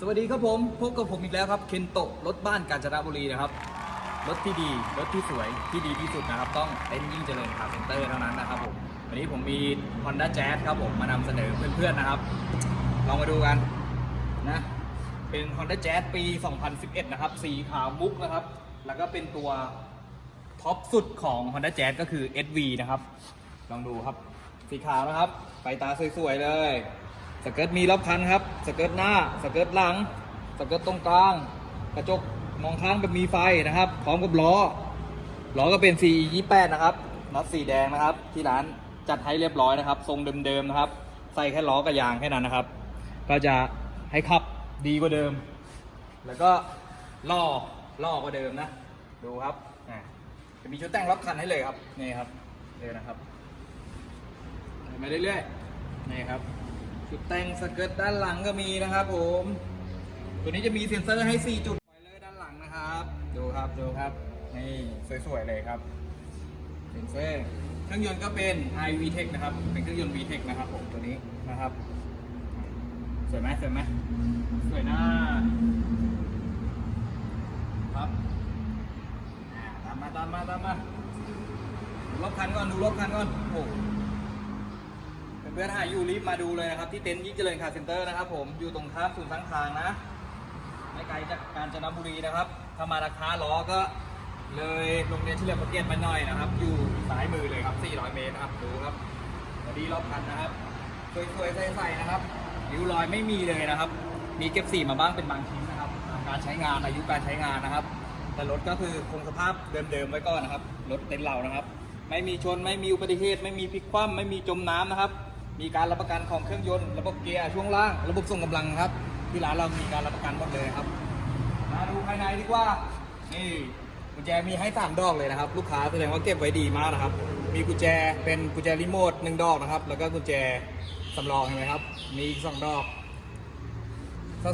สวัสดีครับผม พบกับผมอีกแล้วครับเคนโตะรถบ้านกาญจนบุรีนะครับ รถที่ดี รถที่สวยที่ดีที่สุดนะครับ ต้องเต็นยิ่งเจริญคาร์เซ็นเตอร์เท่านั้นนะครับผมวันนี้ผมมี Honda Jazz ครับผมมานำเสนอเพื่อนๆนะครับ ลองมาดูกันนะเป็น Honda Jazz ปี 2011 นะครับ สีขาวมุกนะครับ แล้วก็เป็นตัวท็อปสุดของ Honda Jazz ก็คือ SV นะครับ ลองดูครับ สีขาวนะครับไฟตาสวยๆเลย สเกิร์ตมีรอบคันครับ สเกิร์ตหน้า สเกิร์ตหลัง สเกิร์ตตรงกลาง กระจกมองข้างแบบมีไฟนะครับ พร้อมกับล้อ ล้อก็เป็น CE 28นะครับ น็อตสีแดงนะครับ ที่ร้านจัดให้เรียบร้อยนะครับ ทรงเดิมๆนะครับ ใส่แค่ล้อกับยางแค่นั้นนะครับ ก็จะให้ขับดีกว่าเดิม แล้วก็ล่อ ล่อกว่าเดิมนะ ดูครับอะจะมีชุดแต่งรอบคันให้เลยครับ นี่ครับเลยนะครับมาเรื่อยๆ นี่ครับ จุดแต่งสเกิร์ตด้านหลังก็มีนะครับผม ตัวนี้จะมีเซ็นเซอร์ให้ 4 จุดไฟเลอร์ด้านหลังนะครับ ดูครับดูครับนี่สวยๆเลยครับเซ็นเซอร์เครื่องยนต์ก็เป็น i VTEC นะครับ เป็นเครื่องยนต์ VTEC นะครับผมตัวนี้นะครับ สวยไหมสวยไหมสวยหน้าครับตามมาตามมาตามมาดูรอบคันก่อนดูรอบคันก่อนโอ้โหเพื่อนหาอยู่รีบมาดูเลยนะครับที่เต็นท์ยิ่งเจริญคาร์เซ็นเตอร์นะครับผมอยู่ตรงข้ามศูนย์สังทางนะไม่ไกลจากกาญจนบุรีนะครับถ้ามาราคาล้อก็เลยโรงเรียนเฉลิมพระเกียรติมาหน่อยนะครับ อยู่ซ้ายมือเลยครับ 400 เมตรครับดูครับพอดีรอบคันนะครับสวยๆใสๆนะครับริ้วรอยไม่มีเลยนะครับ มีเก็บสีมาบ้างเป็นบางชิ้นนะครับตามการใช้งานอายุการใช้งานนะครับ แต่รถก็คือคงสภาพเดิมๆไว้ก่อนนะครับรถเต็นท์เรานะครับ ไม่มีชนไม่มีอุบัติเหตุไม่มีพลิกคว่ำไม่มีจมน้ำนะครับ มีการรับประกันของเครื่องยนต์ ระบบเกียร์ช่วงล่าง ระบบส่งกำลังครับ ที่ร้านเรามีการรับประกันหมดเลยครับ มาดูภายในดีกว่า นี่กุญแจมีให้สามดอกเลยนะครับ ลูกค้าแสดงว่าเก็บไว้ดีมากนะครับ มีกุญแจเป็นกุญแจรีโมทหนึ่งดอกนะครับ แล้วก็กุญแจสำรองเห็นไหมครับ มีอีกสองดอก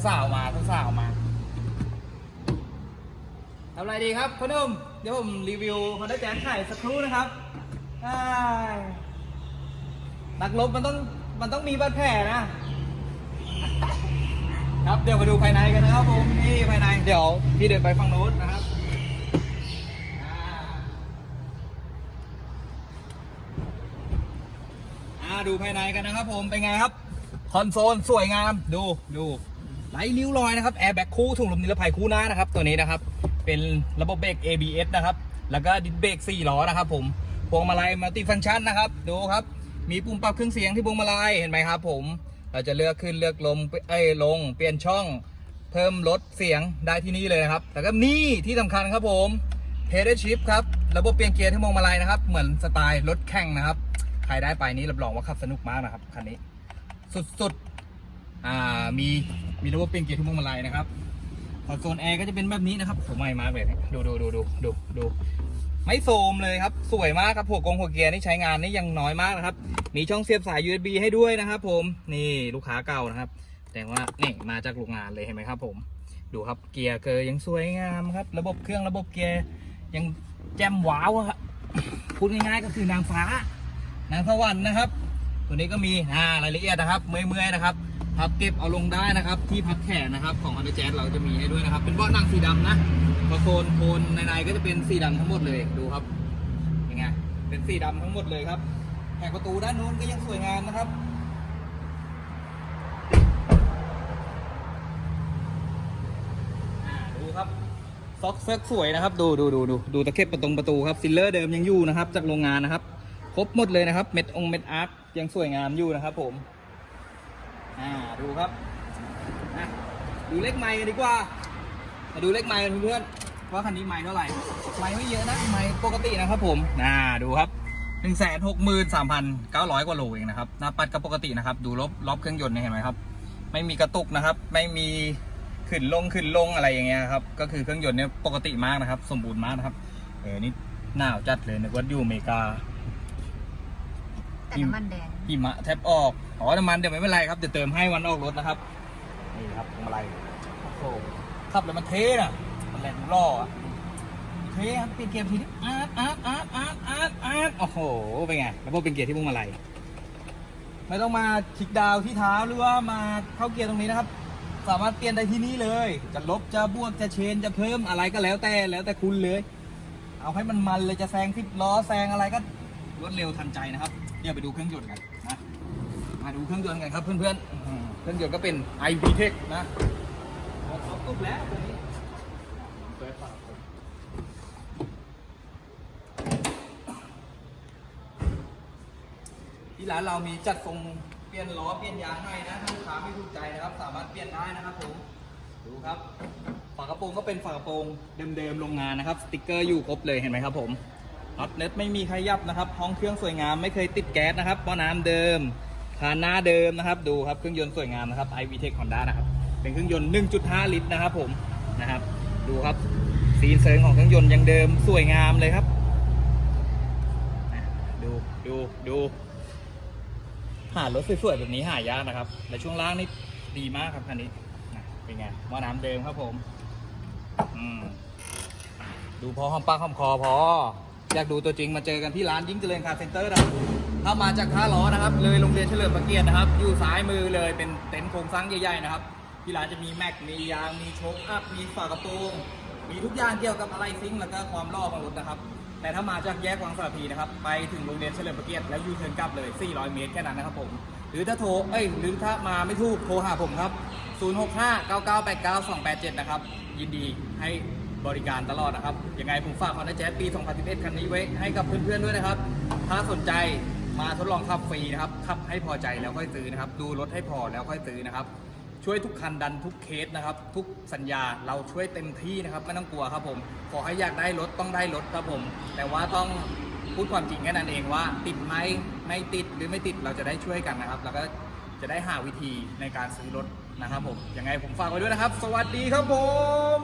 สาวๆมาสาวๆมาทำอะไรดีครับพ่อนุ่มเดี๋ยวผมรีวิวคอนด้แจ๊สไข่สักครู่นะครับอ้า นักรบมันต้องมันต้องมีบาดแผลนะ ครับเดี๋ยวมาดูภายในกันนะครับผมนี่ภายในเดี๋ยวพี่เดินไปฝั่งโน้นนะครับอ่าดูภายในกันนะครับผม เป็นไงครับ คอนโซลสวยงามดูดูไร้ริ้วรอยนะครับแอร์แบ็กคู่ถุงลมนิรภัยคู่หน้านะครับ ตัวนี้นะครับ เป็นระบบเบรก ABS นะครับ แล้วก็ดิสเบรก4ล้อนะครับผมพวงมาลัยมัลติฟังก์ชันนะครับ ดูครับ มีปุ่มปรับเครื่องเสียงที่พวงมาลัยเห็นไหมครับ ผมเราจะเลือกขึ้นเลือกลมเอ้ยลง เปลี่ยนช่อง เพิ่มลดเสียงได้ที่นี่เลยนะครับแล้วก็นี่ที่สำคัญครับผมเ e ดชิพครับระบบเปลี่ยนเกียร์ที่พวงมาลัยนะครับ เหมือนสไตล์รถแข่งนะครับใครได้ไปนี้รับรองว่าขับสนุกมากนะครับคันนี้ สุดๆอ่ามีมีระบบเปลี่ยนเกียร์ที่พวงมาลัยนะครับคอนโซลแอร์ก็จะเป็นแบบนี้นะครับผมใหม่มากเลยดูดูดูดูดูดู ไม่โซมเลยครับ สวยมากครับหัวกงหัวเกียร์นี่ใช้งานนี่ยังน้อยมากนะครับ มีช่องเสียบสาย USB ให้ด้วยนะครับ ผมนี่ลูกค้าเก่านะครับ แต่ว่านี่มาจากโรงงานเลยเห็นไหมครับ ผม ดูครับเกียร์เกอร์ยังสวยงามครับ ระบบเครื่องระบบเกียร์ยังแจ่มว้าวอะครับพูดง่ายๆก็คือนางฟ้านางสวรรค์นะครับ ตัวนี้ก็มีอ่ารายละเอียดนะครับ เมื่อยๆนะครับพับเก็บเอาลงได้นะครับ ที่พับแขนนะครับ ของอันเดอร์แจ๊เราจะมีให้ด้วยนะครับ เป็นเบาะนั่งสีดำนะ พอโคนโคนในๆก็จะเป็นสีดำทั้งหมดเลยดูครับยังไงเป็นสีดำทั้งหมดเลยครับแผงประตูด้านนู้นก็ยังสวยงามนะครับอ่าดูครับซ็อกเซ็กสวยนะครับ ดูดูดูดูดูตะเข็บประตงประตูครับซิลเลอร์เดิมยังอยู่นะครับ จากโรงงานนะครับ ครบหมดเลยนะครับ เม็ดองเม็ดอาร์ตยังสวยงามอยู่นะครับผมอ่าดูครับดูเลขไม้กันดีกว่า มาดูเลขไม้กันเพื่อน ว่าคันนี้ไม้เท่าไหร่ ไม้ไม่เยอะนะ ไม้ปกตินะครับผมอ่าดูครับหนึ่งแสนหกหมื่นสามพันเก้าร้อยกว่าโลเองนะครับหน้าปัดก็ปกตินะครับ ดูรอบรอบเครื่องยนต์เนี่ยเห็นไหมครับ ไม่มีกระตุกนะครับ ไม่มีขึ้นลงขึ้นลงอะไรอย่างเงี้ยครับ ก็คือเครื่องยนต์เนี่ยปกติมากนะครับ สมบูรณ์มากนะครับ เออ นี่หนาวจัดเลยนึกว่าอยู่อเมริกาแต่น้ำมันแดงหิมะแทบออก อ๋อ น้ำมันเดี๋ยวไม่เป็นไรครับ เดี๋ยวเติมให้วันออกรถนะครับ นี่ครับพวงมาลัยโอ้โหขับแล้วมันเท่น่ะ มันแรงล่ออะเท่ครับเปลี่ยนเกียร์ทีนี้อาร์ตอาร์ตอาร์ตอาร์ตอาร์ตอาร์ตโอ้โห เป็นไง แล้วพอเป็นเกียร์ที่พวงมาลัยไม่ต้องมาคลิกดาวที่เท้าหรือว่ามาเข้าเกียร์ตรงนี้นะครับ สามารถเปลี่ยนได้ที่นี่เลย จะลบจะบวกจะเชนจะเพิ่มอะไรก็แล้วแต่แล้วแต่คุณเลย เอาให้มันมันเลยจะแซงสิบล้อแซงอะไรก็รวดเร็วทันใจนะครับ เดี๋ยวไปดูเครื่องยนต์กันนะมาดูเครื่องยนต์กันครับเพื่อนๆเครื่องยนต์ก็เป็น i v t e c h นะหมดครบตุ๊บแล้วตัวนี้เปิดฝาผม ที่ร้านเรามีจัดทรงเปลี่ยนล้อเปลี่ยนยางให้นะถ้าลูกค้าไม่ถูกใจนะครับ สามารถเปลี่ยนได้นะครับผมดูครับฝากระโปรงก็เป็นฝากระโปรงเดิมๆโรงงานนะครับสติกเกอร์อยู่ครบเลยเห็นไหมครับผมน็อตเน็ตไม่มีใครยับนะครับห้องเครื่องสวยงามไม่เคยติดแก๊สนะครับป้อน้ำเดิมคานหน้าเดิมนะครับ ดูครับเครื่องยนต์สวยงามนะครับ i v t e c h Honda นะครับเป็นเครื่องยนต์ 1.5 ลิตรนะครับผมนะครับ ดูครับซีเซิงของเครื่องยนต์ยังเดิมสวยงามเลยครับ ดูดูดู หารถสวยๆแบบนี้หายากนะครับและช่วงล่างนี่ดีมากครับคันนี้เป็นไงม้อน้ำเดิมครับผมอดูพอหอมปากหอมคอพอ อยากดูตัวจริงมาเจอกันที่ร้านยิ่งเจริญคาร์เซ็นเตอร์นะถ้ามาจากท่าล้อนะครับ เลยโรงเรียนเฉลิมพระเกียรตินะครับ อยู่ซ้ายมือเลยเป็นเต็นท์โครงสร้างใหญ่ๆนะครับ ที่ร้านจะมีแม็กมียางมีโชคอัพมีฝากระโปรงมีทุกอย่างเกี่ยวกับอะไรซิงค์แล้วก็ความรอของรถนะครับ แต่ถ้ามาจากแยกวังสารพีนะครับ ไปถึงโรงเรียนเฉลิมพระเกียรติแล้วยูเทิร์นกลับเลย 400 เมตรแค่นั้นนะครับผม หรือถ้าโทร เอ้ย หรือถ้ามาไม่ถูกโทรหาผมครับ 0659989287 นะครับ ยินดีให้บริการตลอดนะครับ ยังไงผมฝากคอนแทคแจ๊ปี 2011 คันนี้ไว้ให้กับเพื่อนๆด้วยนะครับ ถ้าสนใจมาทดลองขับฟรีนะครับ ขับให้พอใจแล้วค่อยซื้อนะครับ ดูรถให้พอแล้วค่อยซื้อนะครับ ช่วยทุกคันดันทุกเคสนะครับ ทุกสัญญาเราช่วยเต็มที่นะครับไม่ต้องกลัวครับผม ขอให้อยากได้รถต้องได้รถครับผม แต่ว่าต้องพูดความจริงแค่นั้นเองว่า ติดไหมไม่ติดหรือไม่ติดเราจะได้ช่วยกันนะครับ แล้วก็จะได้หาวิธีในการซื้อรถนะครับผมยังไงผมฝากไว้ด้วยนะครับ สวัสดีครับผม